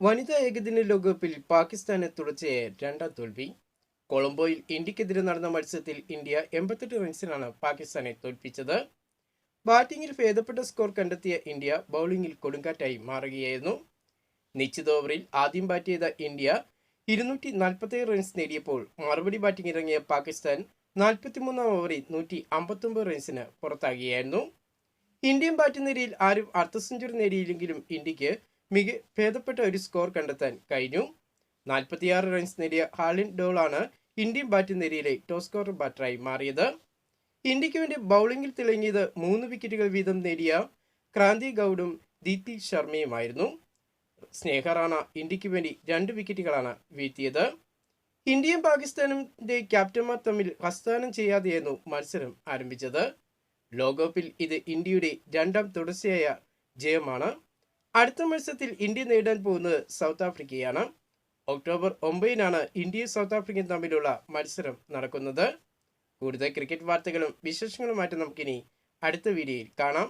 വനിതാ ഏകദിന ലോകകപ്പിൽ പാകിസ്ഥാനെ തുടർച്ചയായ രണ്ടാം തോൽവി. കൊളംബോയിൽ ഇന്ത്യക്കെതിരെ നടന്ന മത്സരത്തിൽ ഇന്ത്യ എൺപത്തെട്ട് റൺസിനാണ് പാകിസ്ഥാനെ തോൽപ്പിച്ചത്. ബാറ്റിംഗിൽ ഭേദപ്പെട്ട സ്കോർ കണ്ടെത്തിയ ഇന്ത്യ ബൗളിംഗിൽ കൊടുങ്കാറ്റായി മാറുകയായിരുന്നു. നിശ്ചിത ഓവറിൽ ആദ്യം ബാറ്റ് ചെയ്ത ഇന്ത്യ. ഇരുന്നൂറ്റി നാൽപ്പത്തേഴ് റൺസ് നേടിയപ്പോൾ മറുപടി ബാറ്റിംഗ് ഇറങ്ങിയ പാകിസ്ഥാൻ നാൽപ്പത്തിമൂന്നാം ഓവറിൽ നൂറ്റി അമ്പത്തൊമ്പത് റൺസിന് പുറത്താകുകയായിരുന്നു. ഇന്ത്യൻ ബാറ്റ് നിരയിൽ ആരും അർദ്ധ സെഞ്ചുറി നേടിയില്ലെങ്കിലും ഇന്ത്യയ്ക്ക് മിക ഭേദപ്പെട്ട ഒരു സ്കോർ കണ്ടെത്താൻ കഴിഞ്ഞു. നാൽപ്പത്തിയാറ് റൺസ് നേടിയ ഹാളിൻ ഡോളാണ് ഇന്ത്യൻ ബാറ്റ് നിരയിലെ ടോസ് സ്കോർ ബാറ്ററായി മാറിയത്. ഇന്ത്യയ്ക്ക് വേണ്ടി ബൗളിംഗിൽ തിളങ്ങിയത് മൂന്ന് വിക്കറ്റുകൾ വീതം നേടിയ ക്രാന്തി ഗൗഡും ദീപ്തി ശർമ്മയുമായിരുന്നു. സ്നേഹ റാണ ഇന്ത്യയ്ക്ക് വേണ്ടി രണ്ട് വിക്കറ്റുകളാണ് വീഴ്ത്തിയത്. ഇന്ത്യയും പാകിസ്ഥാനിന്റെ ക്യാപ്റ്റന്മാർ തമ്മിൽ ഹസ്താനം ചെയ്യാതെയായിരുന്നു മത്സരം ആരംഭിച്ചത്. ലോകകപ്പിൽ ഇത് ഇന്ത്യയുടെ രണ്ടാം തുടർച്ചയായ ജയമാണ്. അടുത്ത മത്സരത്തിൽ ഇന്ത്യ നേടാൻ പോകുന്നത് സൗത്ത് ആഫ്രിക്കയാണ്. ഒക്ടോബർ ഒമ്പതിനാണ് ഇന്ത്യയും സൗത്ത് ആഫ്രിക്കയും തമ്മിലുള്ള മത്സരം നടക്കുന്നത്. കൂടുതൽ ക്രിക്കറ്റ് വാർത്തകളും വിശേഷങ്ങളുമായിട്ട് നമുക്കിനി അടുത്ത വീഡിയോയിൽ കാണാം.